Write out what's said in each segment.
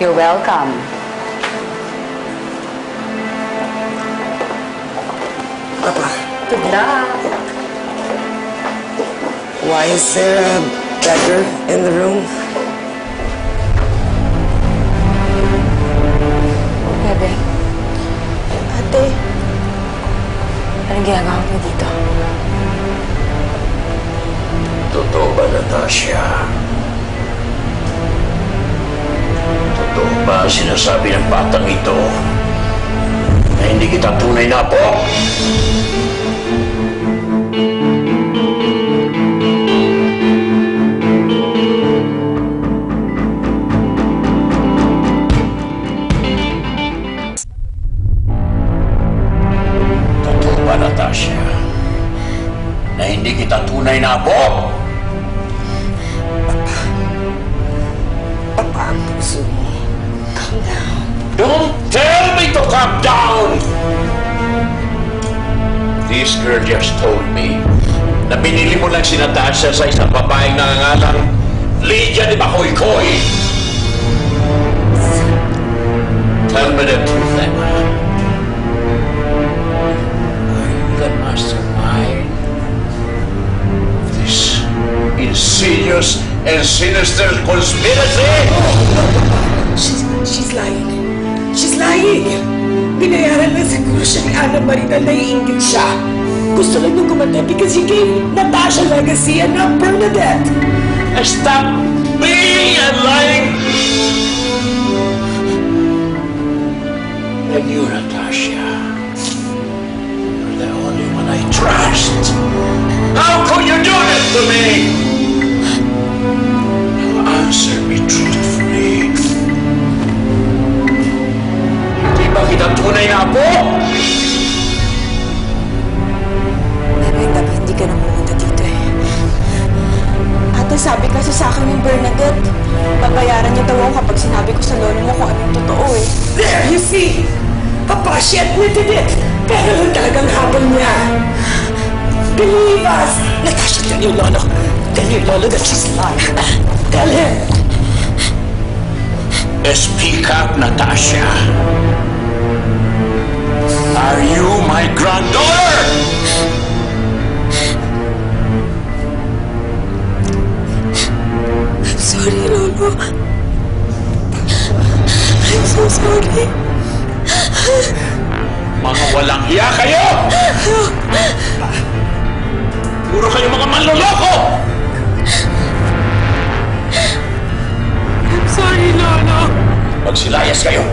You're welcome. Papa, Good luck. why is there a beggar in the room? Bebe, Ate, anong ginagawa mo dito? Totoo ba, Natasha? Ang sinasabi ng batang ito na hindi kita tunay na apo? Totoo ba, Natasha, na hindi kita tunay na apo? Papa, ang puso mo. Down. Don't tell me to calm down! This girl just told me na binili mo lang si Natasha sa isang babaeng nangangalang Lydia de Bacoy-Coy. Tell me the truth, Emma. Are you the mastermind of this insidious and sinister conspiracy? She's, she's lying. She's lying. Binayaran lang siguro siya ni Ana Marina na iingit siya. Gusto lang nung gumanda because he gave Natasha legacy and not Bernadette. I stop being and lying! And you, Natasha, you're the only one I trust. How could you do this to me? Now answer me truthfully. Bernadette, babayaran niya daw ako kapag sinabi ko sa lolo mo kung anong totoo eh. There, you see? Papa, she admitted it. Pero lang talagang habol niya. Believe us. Natasha, tell your lolo. Tell your lolo that she's lying. Tell him. Speak up, Natasha. Are you my granddaughter? Sorry, Lolo. I'm so sorry. Mga walang hiya kayo! Puro kayo mga manloloko! I'm sorry, Lolo. Magsilayas kayo!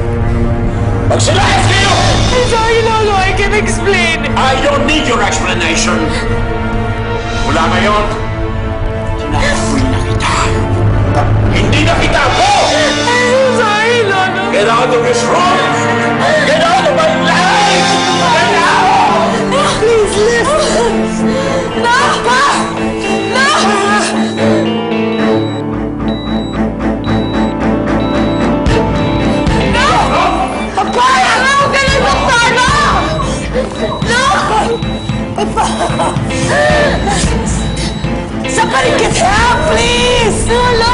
Magsilayas kayo! I'm sorry, Lolo. I can explain. I don't need your explanation! Mula ngayon, mother is. Get out of my life! No. No, Papa! No! No! Papa, I'm going to! No! Papa! Somebody get help, please! No, no!